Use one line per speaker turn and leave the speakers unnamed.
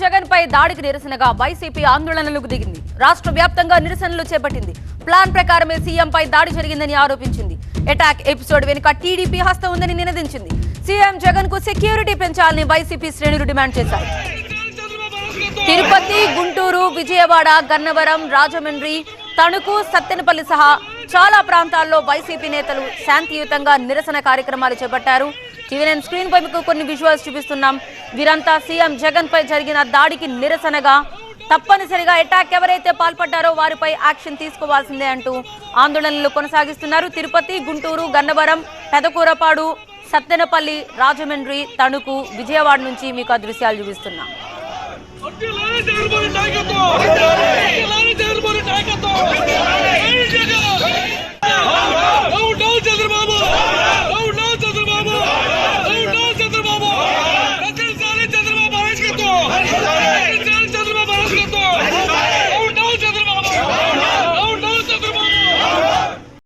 జగన్ పై దాడికి నిరసనగా వైసీపీ ఆందోళనలకు దిగింది. రాష్ట్ర వ్యాప్తంగా నిరసనలు చేపట్టింది. ప్లాన్ ప్రకారమే సీఎం పై దాడి జరిగిందని ఆరోపించింది. అటాక్ ఎపిసోడ్ వెనుక టీడీపీ హస్తం ఉందని నినదించింది. సీఎం జగన్కు సెక్యూరిటీ పెంచాలని వైసీపీ శ్రేణులు డిమాండ్ చేశారు తిరుపతి గుంటూరు విజయవాడ గన్నవరం రాజమండ్రి తణుకు సత్తెనపల్లి సహా చాలా ప్రాంతాల్లో వైసీపీ నేతలు శాంతియుతంగా నిరసన కార్యక్రమాలు చేపట్టారు. టీవీ నైన్ స్క్రీన్ పై మీకు కొన్ని విజువల్స్ చూపిస్తున్నాం. వీరంతా సీఎం జగన్ పై జరిగిన దాడికి నిరసనగా తప్పనిసరిగా అటాక్ ఎవరైతే పాల్పడ్డారో వారిపై యాక్షన్ తీసుకోవాల్సిందే అంటూ ఆందోళనలు కొనసాగిస్తున్నారు. తిరుపతి గుంటూరు గన్నవరం పెదకూరపాడు సత్తెనపల్లి రాజమండ్రి తణుకు విజయవాడ నుంచి మీకు ఆ దృశ్యాలు చూపిస్తున్నాం.